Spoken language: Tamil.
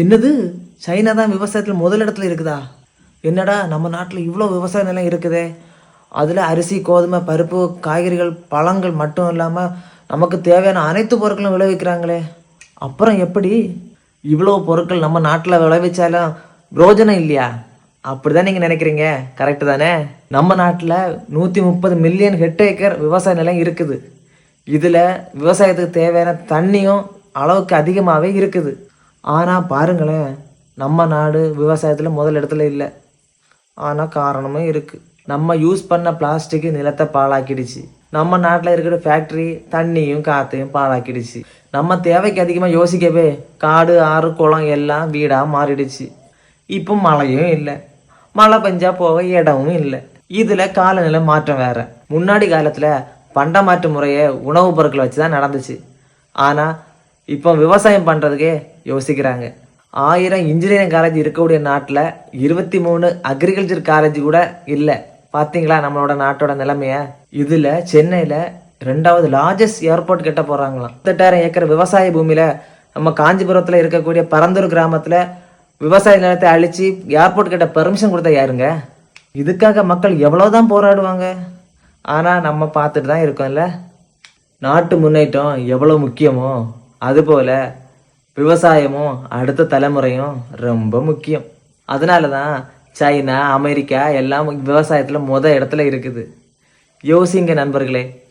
என்னது? சைனா தான் விவசாயத்தில் முதலிடத்துல இருக்குதா? என்னடா நம்ம நாட்டில் இவ்வளோ விவசாய நிலம் இருக்குதே. அதில் அரிசி கோதுமை பருப்பு காய்கறிகள் பழங்கள் மட்டும் இல்லாமல் நமக்கு தேவையான அனைத்து பொருட்களும் விளைவிக்கிறாங்களே. அப்புறம் எப்படி? இவ்வளோ பொருட்கள் நம்ம நாட்டில் விளைவிச்சாலும் பிரோஜனம் இல்லையா? அப்படிதான் நீங்கள் நினைக்கிறீங்க. கரெக்டு தானே? நம்ம நாட்டில் நூற்றி முப்பது மில்லியன் ஹெக்டேக்கர் விவசாய நிலம் இருக்குது. இதில் விவசாயத்துக்கு தேவையான தண்ணியும் அளவுக்கு அதிகமாகவே இருக்குது. ஆனால் பாருங்களேன் நம்ம நாடு விவசாயத்தில் முதல் இடத்துல இல்லை. ஆனால் காரணமும் இருக்குது நம்ம யூஸ் பண்ண பிளாஸ்டிக்கு நிலத்தை பாழாக்கிடுச்சு. நம்ம நாட்டில் இருக்கிற ஃபேக்ட்ரி தண்ணியும் காற்றையும் பாழாக்கிடுச்சு. நம்ம தேவைக்கு அதிகமாக யோசிக்கவே காடு ஆறு குளம் எல்லாம் வீடாக மாறிடுச்சு. இப்போ மழையும் இல்லை. மழை பெஞ்சா போக இடமும் இல்லை. இதில் காலநிலை மாற்றம் வேற. முன்னாடி காலத்தில் பண்ட மாற்று முறையை உணவுப் பொருட்களை வச்சு தான் நடந்துச்சு. ஆனால் இப்போ விவசாயம் பண்ணுறதுக்கே யோசிக்கிறாங்க. ஆயிரம் இன்ஜினியரிங் காலேஜ் இருக்கக்கூடிய நாட்டில் இருபத்தி மூணு அக்ரிகல்ச்சர் காலேஜ் கூட இல்லை. பார்த்தீங்களா நம்மளோட நாட்டோட நிலைமையை? இதில் சென்னையில் ரெண்டாவது லார்ஜஸ்ட் ஏர்போர்ட் கட்ட போகிறாங்களாம் முப்பத்தெட்டாயிரம் ஏக்கர் விவசாய பூமியில் நம்ம காஞ்சிபுரத்தில் இருக்கக்கூடிய பரந்தூர் கிராமத்தில் விவசாய நிலத்தை அழித்து ஏர்போர்ட் கிட்ட பெர்மிஷன் கொடுத்த யாருங்க? இதுக்காக மக்கள் எவ்வளோ தான் போராடுவாங்க? ஆனால் நம்ம பார்த்துட்டு தான் இருக்கோம்ல. நாட்டு முன்னேற்றம் எவ்வளோ முக்கியமோ அதுபோல் விவசாயமும் அடுத்த தலைமுறையும் ரொம்ப முக்கியம். அதனால தான் சைனா அமெரிக்கா எல்லாம் விவசாயத்தில் முத இடத்துல இருக்குது. யோசிங்க நண்பர்களே